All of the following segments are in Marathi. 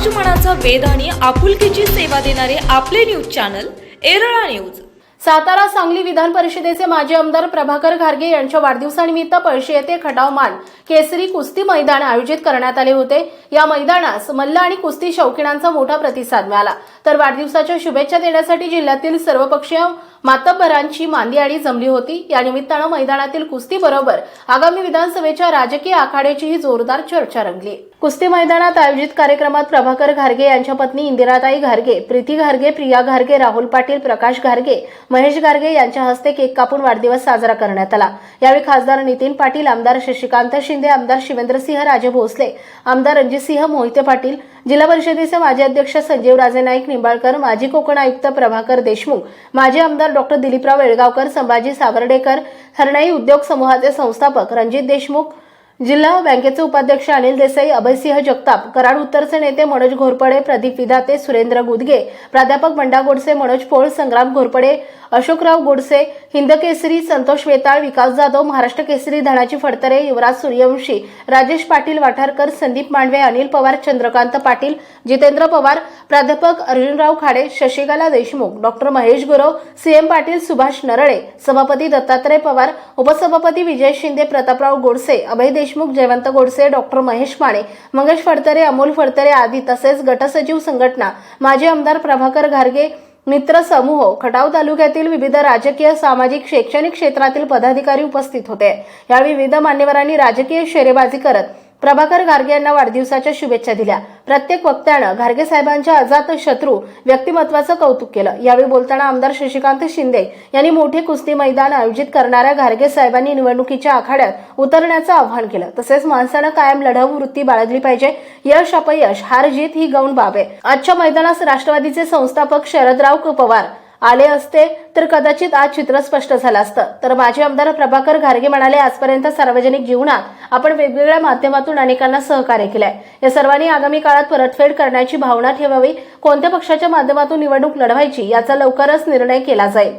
समाजमनाचा वेध आणि आपुलकीची सेवा देणारे आपले news channel Erala news. Satara Sangli विधान परिषदेचे माजी आमदार प्रभाकर घारगे यांच्या वाढदिवसानिमित्त पळशी येथे खटाव मान केसरी कुस्ती मैदान आयोजित करण्यात आले होते. या मैदानास मल्ल आणि कुस्ती शौकीनांचा मोठा प्रतिसाद मिळाला. तर वाढदिवसाच्या शुभेच्छा देण्यासाठी जिल्ह्यातील सर्वपक्षीय मातब्बरांची मांदियाळी जमली होती. या निमित्तानं मैदानातील कुस्ती बरोबर आगामी विधानसभेच्या राजकीय आखाड्याचीही जोरदार चर्चा रंगली. कुस्ती मैदानात आयोजित कार्यक्रमात प्रभाकर घारगे यांच्या पत्नी इंदिराताई घारगे प्रीती घारगे प्रिया घारगे राहुल पाटील प्रकाश घारगे महेश घारगे यांच्या हस्ते केक कापून वाढदिवस साजरा करण्यात आला. यावेळी खासदार नितीन पाटील आमदार शशिकांत शिंदे आमदार शिवेंद्रसिंह राजे भोसले आमदार रणजितसिंह मोहिते पाटील जिल्हा परिषदेचे माजी अध्यक्ष संजीव राजे नाईक निंबाळकर माजी कोकण आयुक्त प्रभाकर देशमुख माजी आमदार डॉक्टर दिलीपराव येळगावकर संभाजी सावर्डेकर हरणाई उद्योग समूहाचे संस्थापक रणजित देशमुख जिल्हा बँकेचे उपाध्यक्ष अनिल देसाई अभयसिंह जगताप कराड उत्तरचे नेते मनोज घोरपडे प्रदीप विधाते सुरेंद्र गुदगे प्राध्यापक बंडा गोडसे मनोज पोळ संग्राम घोरपडे अशोकराव गोडसे हिंदकेसरी संतोष वेताळ विकास जाधव महाराष्ट्र केसरी धनाजी फडतरे युवराज सूर्यवंशी राजेश पाटील वाठारकर संदीप मांडवे अनिल पवार चंद्रकांत पाटील जितेंद्र पवार प्राध्यापक अर्जुनराव खाडे शशिकला देशमुख डॉक्टर महेश गुरव सीएम पाटील सुभाष नरळे सभापती दत्तात्रय पवार उपसभापती विजय शिंदे प्रतापराव गोडसे अभय देश देशमुख जयवंत गोडसे डॉक्टर महेश माने मंगेश फडतरे अमोल फडतरे आदी तसेच गटसचिव संघटना माजी आमदार प्रभाकर घारगे मित्र समूह खटाव तालुक्यातील विविध राजकीय सामाजिक शैक्षणिक क्षेत्रातील पदाधिकारी उपस्थित होते. यावेळी विविध मान्यवरांनी राजकीय शेरेबाजी करत प्रभाकर गार्गे यांना वाढदिवसाच्या शुभेच्छा दिल्या. प्रत्येक वक्त्यानं घारगे साहेबांच्या अजात शत्रू व्यक्तिमत्वाचं कौतुक केलं. यावेळी बोलताना आमदार शशिकांत शिंदे यांनी मोठे कुस्ती मैदान आयोजित करणाऱ्या घारगे साहेबांनी निवडणुकीच्या आखाड्यात उतरण्याचं आवाहन केलं. तसेच माणसानं कायम लढाऊ वृत्ती बाळगली पाहिजे. यश अपयश हार जीत ही गौण बाब आहे. आजच्या मैदानास राष्ट्रवादीचे संस्थापक शरदराव पवार आले असते तर कदाचित आज चित्र स्पष्ट झालं असतं. तर माजी आमदार प्रभाकर घारगे म्हणाले आजपर्यंत सार्वजनिक जीवनात आपण वेगवेगळ्या माध्यमातून अनेकांना सहकार्य केलंय. या सर्वांनी आगामी काळात परतफेड करण्याची भावना ठेवावी. कोणत्या पक्षाच्या माध्यमातून निवडणूक लढवायची याचा लवकरच निर्णय केला जाईल.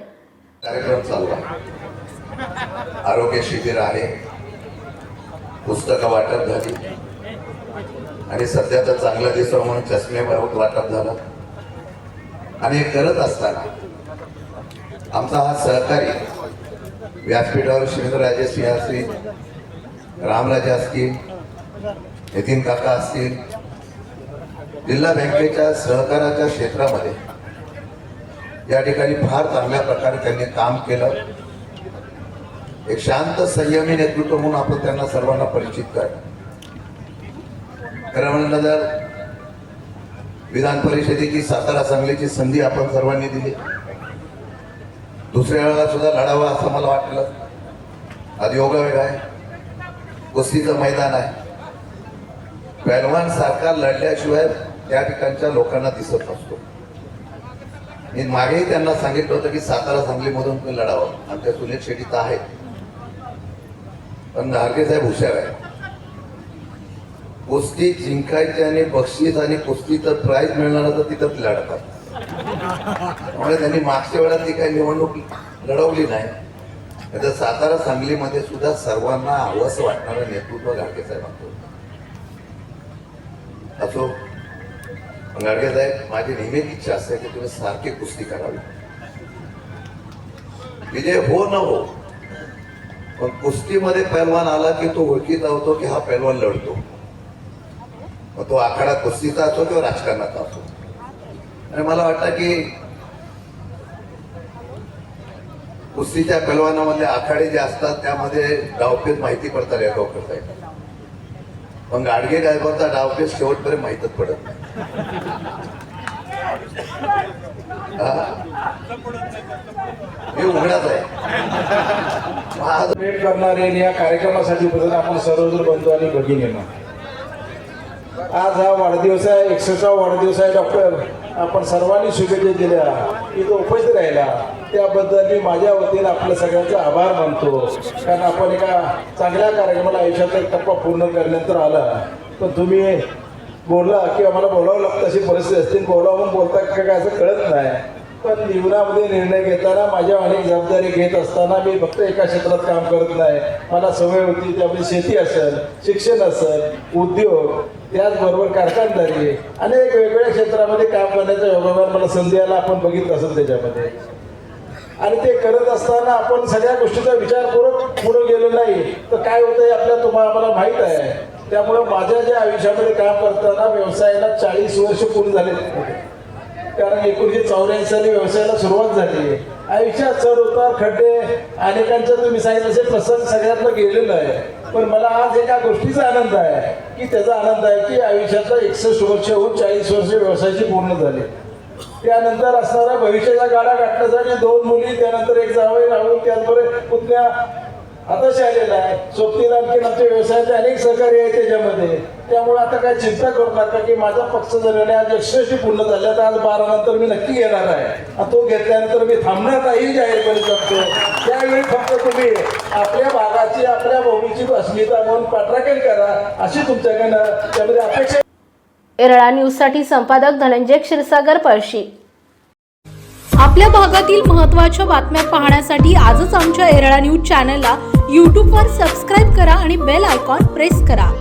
आरोग्य शिबिर आहे. पुस्तकं वाटप झाली. आणि सध्याचा चांगला दिसतो म्हणून चष्मे वाटप झालं. आणि करत असताना आमचा हा सहकारी व्यासपीठावर शिवेंद्रराजे सिंह असतील रामराजे असतील नितीन काका असतील जिल्हा बँकेच्या सहकाराच्या क्षेत्रामध्ये या ठिकाणी फार चांगल्या प्रकारे त्यांनी काम केलं. एक शांत संयमी नेतृत्व म्हणून आपण त्यांना सर्वांना परिचित कर. खरं म्हणलं जर विधान परिषदेची सातारा सांगलीची संधी आपण सर्वांनी दिली. दुसऱ्या वेळेला सुद्धा लढावं असं मला वाटलं. आज योगा योगायोग आहे. कुस्तीचं मैदान आहे. पहलवान सरकार लढल्याशिवाय त्या ठिकाणच्या लोकांना दिसत असतो मी मागेही त्यांना सांगितलं होतं की सातारा सांगलीमधून तुम्ही लढावं. आमच्या सुनील शेट्टी तर आहेत. पण नारगे साहेब हुशार आहे कुस्ती जिंकायची आणि बक्षीस आणि कुस्तीचं प्राईज मिळणार तर तिथंच लढतात. त्यामुळे त्यांनी मागच्या वेळात ती काही निवडणूक लढवली नाही. तर सातारा सांगलीमध्ये सुद्धा सर्वांना हवंस वाटणारं नेतृत्व गाडगे साहेबांचं असो गाडगे साहेब माझी नेहमीच इच्छा असते की तुम्ही सारखी कुस्ती करावी. विजय हो न हो पण कुस्तीमध्ये पैलवान आला की तो ओळखीचा होतो की हा पैलवान लढतो. मग तो आखाडा कुस्तीचा असो किंवा राजकारणाचा असो. आणि मला वाटतं की कुस्तीच्या पैलवानामधले आखाडे जे असतात त्यामध्ये डावपेच माहिती पडतात रेगावकर साहेब. पण गाडगे गायबाचा डावपेच शेवटपर्यंत माहितच पडत नाही. हे. उघडाच आहे. आज भेट करणारे आणि या कार्यक्रमासाठी बदल आपण सर्वजण बंधू आणि भगिनी आज हा वाढदिवस आहे एकसष्टा वाढदिवस आहे डॉक्टर. आपण सर्वांनी शुभेच्छा दिल्या. इथं उपस्थित राहिला. त्याबद्दल मी माझ्या वतीने आपल्या सगळ्यांचा आभार मानतो. कारण आपण एका चांगल्या कार्यक्रमाला आयुष्याचा एक टप्पा पूर्ण करण्यानंतर आला. पण तुम्ही बोलला किंवा मला बोलावं लागतं अशी परिस्थिती असते. बोलावं म्हणून बोलता का काय असं कळत नाही. पण जीवनामध्ये निर्णय घेताना माझ्या अनेक जबाबदारी घेत असताना मी फक्त एका क्षेत्रात काम करत नाही. मला सवय होती त्यामध्ये शेती असेल शिक्षण असेल उद्योग त्याचबरोबर कारखानदारी अनेक वेगवेगळ्या क्षेत्रामध्ये काम करण्याच्या योगावर मला संधी आला आपण बघितलं असेल त्याच्यामध्ये. आणि ते करत असताना आपण सगळ्या गोष्टीचा विचारपूर्वक पुढे गेलो नाही तर काय होतं हे आपल्या तुम्हाला आम्हाला माहीत आहे. त्यामुळं माझ्या ज्या आयुष्यामध्ये काम करताना व्यवसायाला चाळीस वर्ष पूर्ण झाले कारण एकोणीसशे चौऱ्याऐंशी साली व्यवसायाला सुरुवात झाली आयुष्यात चढ उतार खड्डे अनेकांच्या तुम्ही सांगितलं असे प्रसंग सगळ्यातलं गेलेलं आहे. पण मला आज एका गोष्टीचा आनंद आहे की त्याचा आनंद आहे की आयुष्याचा एकसष्ट वर्ष होऊन चाळीस वर्ष व्यवसायाची पूर्ण झाली. त्यानंतर असणारा भविष्याचा गाडा गाठण्यासाठी दोन मुली त्यानंतर एक जावई राहून त्याचबरोबर पुतण्या आताशी आलेला आहे. सोबतीला आणखी आमच्या व्यवसायाचे अनेक सहकारी आहे त्याच्यामध्ये. त्यामुळे आता काय चिंता करू नका की माझा पक्ष झालेला आज एकसष्टी पूर्ण झाल्या तर आज बारा नंतर मी नक्की घेणार आहे. आणि तो घेतल्यानंतर मी थांबणार जाहीर जाहीरपणे सांगतो त्यावेळी फक्त तुम्ही आपल्या भागाची आपल्या अस्मिता म्हणून पाठराखण करा अशी तुमच्याकडनं त्यामध्ये अपेक्षा एरळा न्यूजसाठी संपादक धनंजय क्षीरसागर पळशी. आपल्या भागातील महत्त्वाच्या बातम्या पाहण्यासाठी आजच आमच्या एरळा न्यूज चॅनलला यूट्यूबवर सबस्क्राईब करा आणि बेल आयकॉन प्रेस करा.